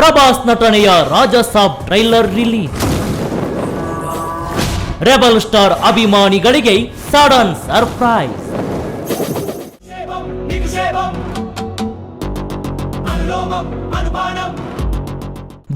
ಪ್ರಭಾಸ್ ನಟನೆಯ Raja Saab trailer release. Rebel star ಅಭಿಮಾನಿಗಳಿಗೆ sudden surprise.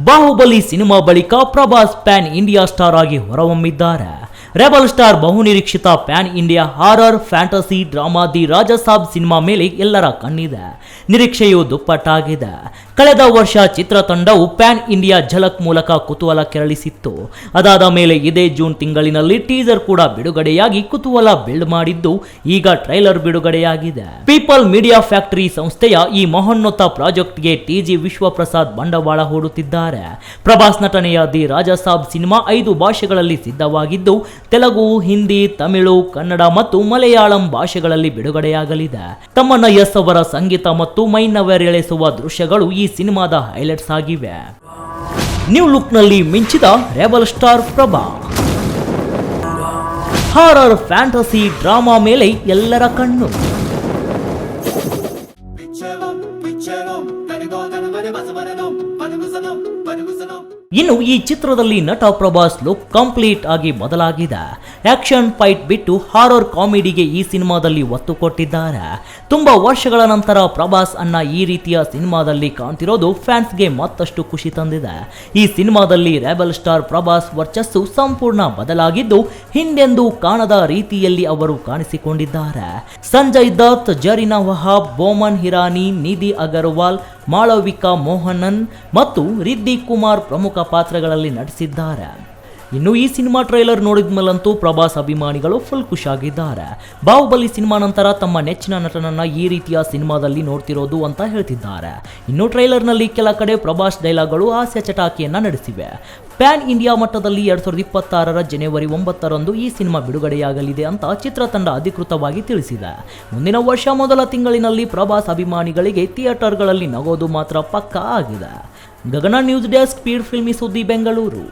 Baahubali cinema ಬಳಿಕ ಪ್ರಭಾಸ್ ಪ್ಯಾನ್ ಇಂಡಿಯಾ ಸ್ಟಾರ್ ಆಗಿ ಹೊರಹೊಮ್ಮಿದ್ದಾರೆ. ರೆಬಲ್ ಸ್ಟಾರ್ ಬಹುನಿರೀಕ್ಷಿತ pan India horror fantasy drama the Raja Saab cinema ಮೇಲೆ ಎಲ್ಲರ ಕಣ್ಣಿದೆ. ನಿರೀಕ್ಷೆಯು ದುಪ್ಪಟ್ಟಾಗಿದೆ. ಕಳೆದ ವರ್ಷ ಚಿತ್ರತಂಡವು ಪ್ಯಾನ್ ಇಂಡಿಯಾ ಝಲಕ್ ಮೂಲಕ ಕುತೂಹಲ ಕೆರಳಿಸಿತ್ತು. ಅದಾದ ಮೇಲೆ ಇದೇ ಜೂನ್ ತಿಂಗಳಿನಲ್ಲಿ ಟೀಸರ್ ಕೂಡ ಬಿಡುಗಡೆಯಾಗಿ ಕುತೂಹಲ ಬಿಲ್ಡ್ ಮಾಡಿದ್ದು ಈಗ ಟ್ರೈಲರ್ ಬಿಡುಗಡೆಯಾಗಿದೆ. ಪೀಪಲ್ ಮೀಡಿಯಾ ಫ್ಯಾಕ್ಟರಿ ಸಂಸ್ಥೆಯ ಈ ಮಹೋನ್ನತ ಪ್ರಾಜೆಕ್ಟ್ಗೆ ಟಿಜಿ ವಿಶ್ವಪ್ರಸಾದ್ ಬಂಡವಾಳ ಹೂಡುತ್ತಿದ್ದಾರೆ. ಪ್ರಭಾಸ್ ನಟನೆಯ ದಿ ರಾಜಸಾಬ್ ಸಿನಿಮಾ ಐದು ಭಾಷೆಗಳಲ್ಲಿ ಸಿದ್ಧವಾಗಿದ್ದು ತೆಲುಗು, ಹಿಂದಿ, ತಮಿಳು, ಕನ್ನಡ ಮತ್ತು ಮಲಯಾಳಂ ಭಾಷೆಗಳಲ್ಲಿ ಬಿಡುಗಡೆಯಾಗಲಿದೆ. ತಮ್ಮನ ಯಸ್ ಸಂಗೀತ ಮತ್ತು ಮೈನವರೆಳೆಸುವ ದೃಶ್ಯಗಳು ಈ ಸಿನಿಮಾದ ಹೈಲೈಟ್ಸ್ ಆಗಿವೆ. ನ್ಯೂ ಲುಕ್ನಲ್ಲಿ ಮಿಂಚಿದ rebel star Prabhas. Horror, fantasy, drama ಮೇಲೆ ಎಲ್ಲರ ಕಣ್ಣು. ಇನ್ನು ಈ ಚಿತ್ರದಲ್ಲಿ ನಟ ಪ್ರಭಾಸ್ ಲುಕ್ ಕಂಪ್ಲೀಟ್ ಆಗಿ ಬದಲಾಗಿದೆ. ಆಕ್ಷನ್ ಫೈಟ್ ಬಿಟ್ಟು ಹಾರರ್ ಕಾಮಿಡಿಗೆ ಈ ಸಿನಿಮಾದಲ್ಲಿ ಒತ್ತು ಕೊಟ್ಟಿದ್ದಾರೆ. ತುಂಬಾ ವರ್ಷಗಳ ನಂತರ ಪ್ರಭಾಸ್ ಅನ್ನ ಈ ರೀತಿಯ ಸಿನಿಮಾದಲ್ಲಿ ಕಾಣ್ತಿರೋದು ಫ್ಯಾನ್ಸ್ಗೆ ಮತ್ತಷ್ಟು ಖುಷಿ ತಂದಿದೆ. ಈ ಸಿನಿಮಾದಲ್ಲಿ ರೆಬಲ್ ಸ್ಟಾರ್ ಪ್ರಭಾಸ್ ವರ್ಚಸ್ಸು ಸಂಪೂರ್ಣ ಬದಲಾಗಿದ್ದು ಹಿಂದೆಂದೂ ಕಾಣದ ರೀತಿಯಲ್ಲಿ ಅವರು ಕಾಣಿಸಿಕೊಂಡಿದ್ದಾರೆ. ಸಂಜಯ್ ದತ್, ಜರೀನಾ ವಹಾಬ್, ಬೋಮನ್ ಹಿರಾನಿ, ನಿಧಿ ಅಗರ್ವಾಲ್ ಮಾಳವಿಕಾ ಮೋಹನನ್ ಮತ್ತು ರಿದ್ದಿ ಕುಮಾರ್ ಪ್ರಮುಖ ಪಾತ್ರಗಳಲ್ಲಿ ನಟಿಸಿದ್ದಾರೆ. ಇನ್ನು ಈ ಸಿನಿಮಾ ಟ್ರೈಲರ್ ನೋಡಿದ ಮೇಲಂತೂ ಪ್ರಭಾಸ್ ಅಭಿಮಾನಿಗಳು ಫುಲ್ ಖುಷಿಯಾಗಿದ್ದಾರೆ. ಬಾಹುಬಲಿ ಸಿನಿಮಾ ನಂತರ ತಮ್ಮ ನೆಚ್ಚಿನ ನಟನನ್ನ ಈ ರೀತಿಯ ಸಿನಿಮಾದಲ್ಲಿ ನೋಡ್ತಿರೋದು ಅಂತ ಹೇಳ್ತಿದ್ದಾರೆ. ಇನ್ನು ಟ್ರೈಲರ್ನಲ್ಲಿ ಕೆಲ ಕಡೆ ಪ್ರಭಾಸ್ ಡೈಲಾಗ್ಗಳು ಹಾಸ್ಯ ಚಟಾಕಿಯನ್ನ ನಡೆಸಿವೆ. ಪ್ಯಾನ್ ಇಂಡಿಯಾ ಮಟ್ಟದಲ್ಲಿ ಎರಡ್ ಸಾವಿರದ ಇಪ್ಪತ್ತಾರರ ಜನವರಿ ಒಂಬತ್ತರಂದು ಈ ಸಿನಿಮಾ ಬಿಡುಗಡೆಯಾಗಲಿದೆ ಅಂತ ಚಿತ್ರತಂಡ ಅಧಿಕೃತವಾಗಿ ತಿಳಿಸಿದೆ. ಮುಂದಿನ ವರ್ಷ ಮೊದಲ ತಿಂಗಳಿನಲ್ಲಿ ಪ್ರಭಾಸ್ ಅಭಿಮಾನಿಗಳಿಗೆ ಥಿಯೇಟರ್ಗಳಲ್ಲಿ ನಗೋದು ಮಾತ್ರ ಪಕ್ಕಾ ಆಗಿದೆ. Gagana news desk speed filmy ಸುದ್ದಿ, ಬೆಂಗಳೂರು.